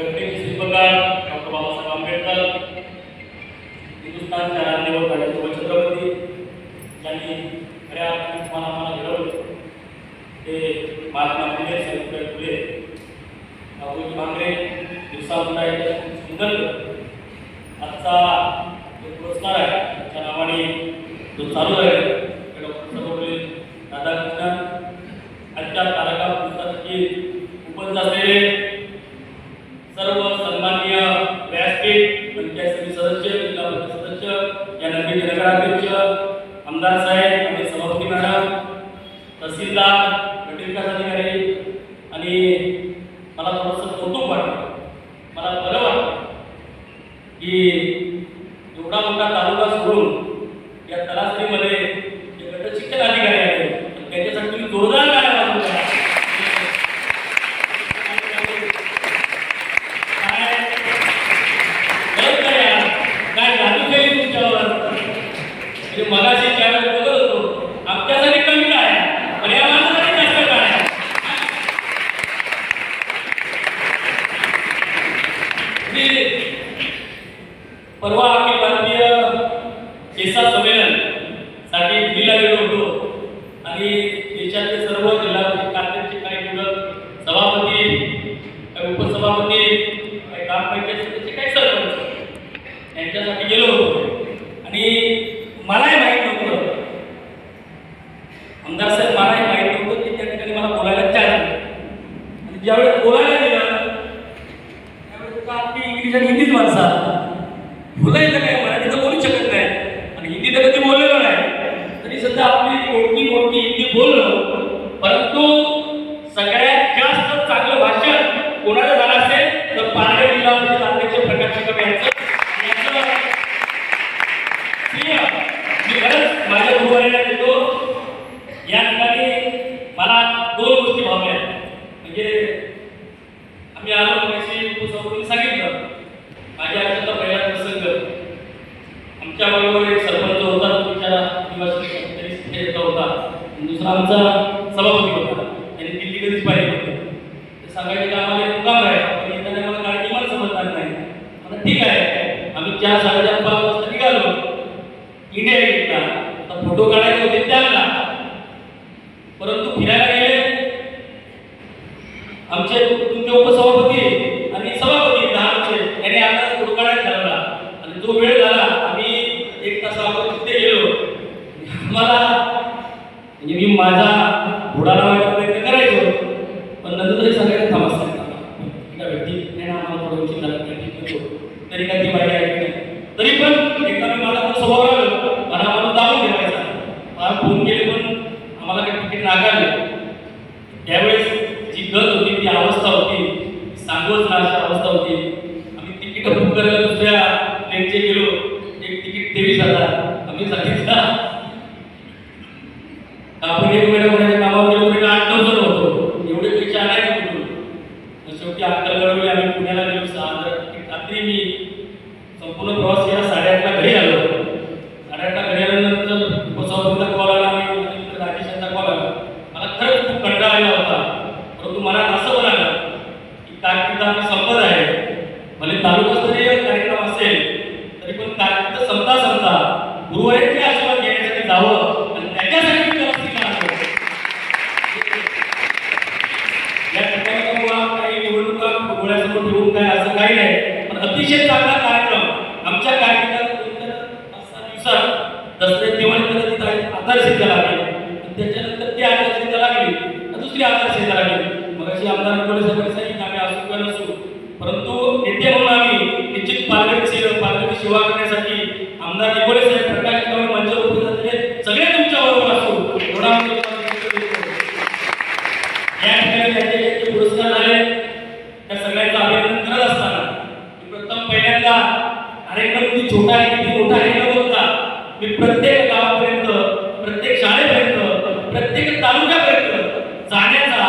घटनेचे शिल्पकार डॉक्टर बाबासाहेब आंबेडकर हिंदुस्थानच्या राजदेव राजेंद्र छत्रपती यांनी खऱ्या अर्थाने तुम्हाला आम्हाला घडवलं. ते महात्मा फुले सावित्रीबाई फुले बाबूजी भांगरे बिरसा मुंडा सुंदर आजचा जो पुरस्कार आहे त्याच्या नावाने जो चालू आहे डॉक्टर सर्वपल्ली राधाकृष्णन आजच्या तारका पुस्तकाची उपस्थित असलेले पंचायत समिती सदस्य जिल्हा परिषद सदस्य या नगरीचे नगराध्यक्ष आमदार साहेब आणि सभापती मॅडम तहसीलदार गट विकास अधिकारी आणि मला थोडंसं कौतुक वाटतं मला बरं वाटतं की एवढा मोठा तालुका सोडून या तलासरीमध्ये जे गट शिक्षण अधिकारी आहेत त्यांच्यासाठी तुम्ही जोरदार काय काय जादू केली तुमच्यावर म्हणजे मगाशी ज्यावेळेस बघत होतो आमच्यासाठी कमी काय पण या माणसासाठी जास्त काय मी परवा अखिल भारतीय केसा संमेलनसाठी दिल्लीला गेलो की त्याच्यातले सर्व जिल्हा परिषद काँग्रेसचे काही निवडक सभापती काही उपसभापती काही ग्रामपंचायत सदस्य काही सरपंच यांच्यासाठी गेलो होतो आणि मलाही माहीत नव्हतं आमदार साहेब मलाही माहीत नव्हतं की त्या ठिकाणी मला बोलायला चान्स आणि ज्यावेळेस बोलायला गेलं त्यावेळेस का आपली इंग्लिश आणि हिंदीच माणसं बोलायचं काय मराठी तर बोलू शकत नाही आणि हिंदी तर कधी बोललेलो नाही तरी सध्या आपली मोठी मोठी हिंदी बोललो परंतु सगळ्यात जास्त चांगलं भाषण कोणाचं झालं असेल तर पालघर जिल्हा परिषद अध्यक्ष प्रकाश शिकम यांचं यांचं श्रेय मी खरंच माझ्या गुरुवारीला देतो या ठिकाणी मला दोन गोष्टी भावल्या म्हणजे आम्ही आलो मगाशी उपसभापतीने सांगितलं माझ्या आयुष्यातला पहिला प्रसंग आमच्या बरोबर एक सरपंच होता तो बिचारा निवासी तरी तिथे होता आणि दुसरा आमचा सभापती होता त्यांनी दिल्ली कधीच पाहिजे होते ते सांगायचे की आम्हाला एक मुकाम पण येताना मला गाडी मला समजणार नाही. ठीक आहे. आम्ही चार साडेचार पाच वाजता निघालो. इंडिया गेटला आता फोटो काढायचे होते त्यांना. परंतु फिरायला गेले. आमचे तुमचे उपसभापती आणि सभापती आमचे यांनी आता फोटो काढायला ठरवला. आणि जो वेळ झाला आम्ही एक तास अगोदर तिथे गेलो. मला म्हणजे मी माझा घोडा माझ्या प्रयत्न करायचो. पण नंतर तरी सांगायचं थांबा एका व्यक्ती नाही ना आम्हाला थोडं उशीर झाला तरी ठीक होतो तरी काही ती बाई ऐकली नाही तरी पण एकदा मी मला पण स्वभाव आलो मला आम्हाला दाबून ठेवायचा मला फोन केले पण आम्हाला काही तिकीट नाकारले त्यावेळेस जी गत होती ती अवस्था होती सांगोच अशी अवस्था होती. आम्ही तिकीट बुक करायला दुसऱ्या ट्रेनचे गेलो. एक तिकीट तेवीस हजार. आम्ही सांगितलं आपण एक महिना महिन्याच्या कामावर गेलो तरी आठ नऊ जण होतो. एवढे पैसे आणायचे कुठून? शेवटी अक्कल मिळवली आम्ही पुण्याला गेलो. सहा हजार तिकीट रात्री मी. संपूर्ण प्रवास केला साडेआठला घरी आलो. साडेआठला घरी आल्यानंतर उपसभापतीचा कॉल आला आणि नंतर राजेशांचा कॉल आला मला खरंच खूप कंटाळा आला होता परंतु मला असं म्हणालं की कारकिर्द आम्ही संपत म्हणजे भले तालुकास्तरीय कार्यक्रम असेल तरी पण कारकिर्द संपता संपता गुरुवारीचे आशीर्वाद घेण्यासाठी जावं आणि त्याच्यासाठी या ठिकाणी काही निवडणुका डोळ्यासमोर ठेवून काय असं काही नाही पण अतिशय चांगला कार्यक्रम आमच्या कार्यक्रमात पाच दिवसात दसऱ्या दिवाळीपर्यंत तिथं आधारशिता लागली. त्याच्यानंतर ती आधारशिता लागली दुसरी आधारशिता लागली. मग अशी आमदार निकोले सांगितलं आम्ही असू किंवा नसू परंतु येथे म्हणून आम्ही निश्चित पालघरची पालघरची सेवा करण्यासाठी आमदार निकोले साहेब प्रकाश गाव मंच उभे सगळे तुमच्या बरोबर असू एवढा या ठिकाणी ज्यांचे ज्यांचे पुरस्कार झाले त्या सगळ्यांचं अभिनंदन करत असताना मी प्रथम पहिल्यांदा कार्यक्रम म्हणजे किती छोटा आहे किती मोठा आहे न बोलता मी प्रत्येक गावापर्यंत प्रत्येक शाळेपर्यंत प्रत्येक तालुक्यापर्यंत जाण्याचा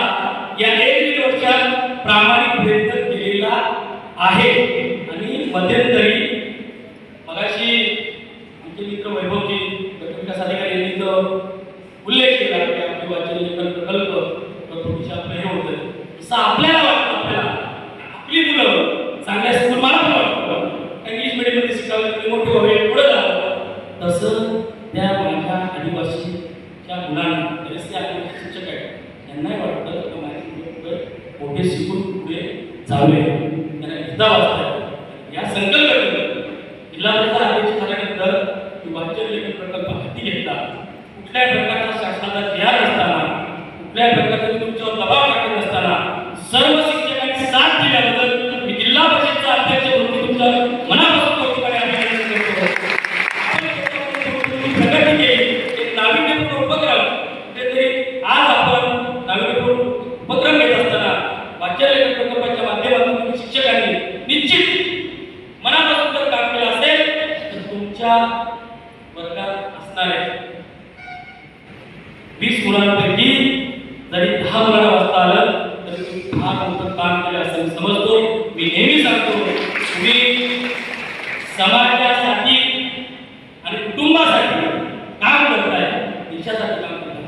या एक दीड वर्षात प्रामाणिक प्रयत्न केलेला आहे. आणि मध्यंतरी मगाशी आमचे मित्र वैभवजी विकास अधिकारी यांनी तर उल्लेख केला की आपली वाचन प्रकल्प थोडीशा प्रयोग जसं आपल्याला वाटतं आपल्याला. आपली मुलं चांगल्या स्कूल मला पण वाटतं इंग्लिश मीडियममध्ये शिकावे मोठे व्हावे पुढे जावं. तसं त्या माझ्या आदिवासीच्या मुलांना बरेचसे आदिवासी शिक्षक आहेत त्यांनाही वाटतं की माझी मुलं मोठे शिकून पुढे जावे त्यांना गीता वाचतात या संकल्पनेतून जिल्हा परिषद अध्यक्ष झाल्यानंतर मी लेखन प्रकल्प हाती घेतला. कुठल्याही प्रकारचा शासनाचा ज्ञान असताना कुठल्याही प्रकारचा तुमच्यावर दबाव टाकत नसताना सर्व शिक्षकांनी साथ दिल्याबद्दल मी जिल्हा परिषदचा अध्यक्ष म्हणून मी तुमचं मनापासून कौतुक आणि अभिनंदन करतो प्रगती केली एक नाविन्यपूर्ण उपक्रम कुठेतरी आज आपण नाविन्यपूर्ण उपक्रम घेत असताना वाचन लेखन प्रकल्पाच्या माध्यमातून तुम्ही शिक्षकांनी निश्चित मनापासून जर काम केलं असेल तर तुमच्या वर्गात असणारे वीस मुलांपैकी जरी दहा मुलांना वाचता आलं तरी तुम्ही फार मोठं काम केलं असं मी समजतो. मी नेहमी सांगतो तुम्ही समाजासाठी आणि कुटुंबासाठी काम करताय देशासाठी काम करा.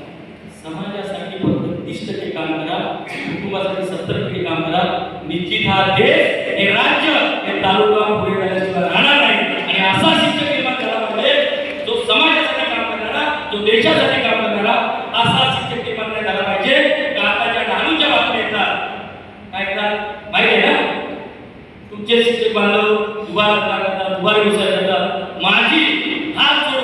समाजासाठी फक्त तीस टक्के काम करा कुटुंबासाठी सत्तर टक्के काम करा. निश्चित हा देश हे राज्य हे तालुका पुढे जाण्याशिवाय राहणार नाही. आणि असा शिक्षक निर्माण झाला पाहिजे जो समाजासाठी काम करणारा जो देशासाठी काम करणारा असा शिक्षक निर्माण नाही झाला पाहिजे का आताच्या डहाणूच्या बातम्या येतात काय येतात माहिती आहे ना तुमचे शिक्षक बांधव दुबार करतात दुबार व्यवसाय करतात माझी हात जोडून